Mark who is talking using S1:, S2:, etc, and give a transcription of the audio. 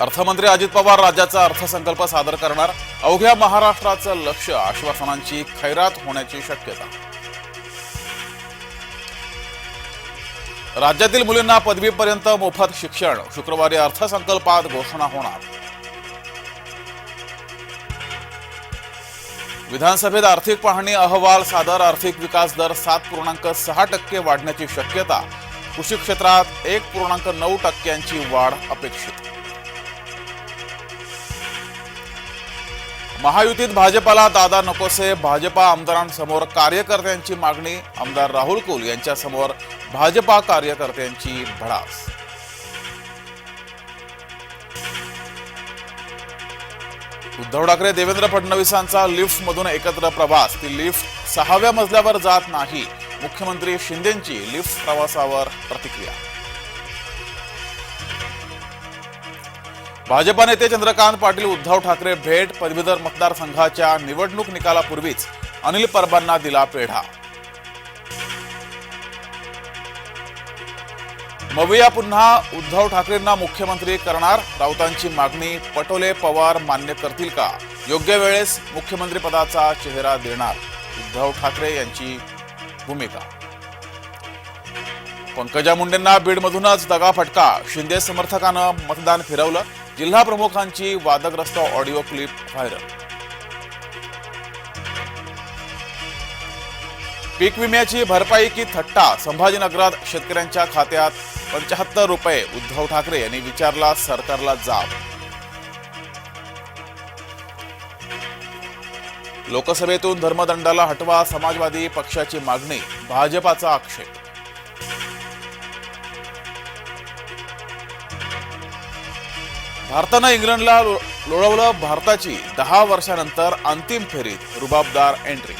S1: अर्थमंत्री अजित पवार राज्याचा अर्थसंकल्प सादर करणार. अवघ्या महाराष्ट्राचं लक्ष आश्वासनांची खैरात होण्याची शक्यता. राज्यातील मुलींना पदवीपर्यंत मोफत शिक्षण. शुक्रवारी अर्थसंकल्पात घोषणा होणार. विधानसभेत आर्थिक पाहणी अहवाल सादर. आर्थिक विकास दर सात पूर्णांक सहा टक्के वाढण्याची शक्यता. कृषी क्षेत्रात एक पूर्णांक नऊ टक्क्यांची वाढ अपेक्षित. महायुतीत भाजपाला दादा नकोसे. भाजपा आमदारांसमोर कार्यकर्त्यांची मागणी. आमदार राहुल कुल यांच्यासमोर भाजपा कार्यकर्त्यांची भडास. उद्धव ठाकरे देवेंद्र फडणवीसांचा लिफ्टमधून एकत्र प्रवास. ती लिफ्ट सहाव्या मजल्यावर जात नाही. मुख्यमंत्री शिंदेंची लिफ्ट प्रवासावर प्रतिक्रिया. भाजपा नेते चंद्रकांत पाटील उद्धव ठाकरे भेट पदवीधर मतदारसंघाच्या निवडणूक निकालापूर्वीच अनिल परबांना दिला पेढा. मविया पुन्हा उद्धव ठाकरेंना मुख्यमंत्री करणार राऊतांची मागणी पटोले पवार मान्य करतील का? योग्य वेळेस मुख्यमंत्रीपदाचा चेहरा देणार उद्धव ठाकरे यांची भूमिका. पंकजा मुंडेंना बीडमधूनच दगाफटका शिंदे समर्थकानं मतदान फिरवलं. जिल्हा प्रमुखांची वादग्रस्त ऑडिओ क्लिप व्हायरल. पीक विम्याची भरपाई की थट्टा. संभाजीनगरात शेतकऱ्यांच्या खात्यात पंचाहत्तर रुपये. उद्धव ठाकरे यांनी विचारला सरकारला जाब. लोकसभेतून धर्मदंडाला हटवा समाजवादी पक्षाची मागणी. भाजपाचा आक्षेप. भारतानं इंग्लंडला लो- लोळवलं भारताची दहा वर्षानंतर अंतिम फेरीत रुबाबदार एंट्री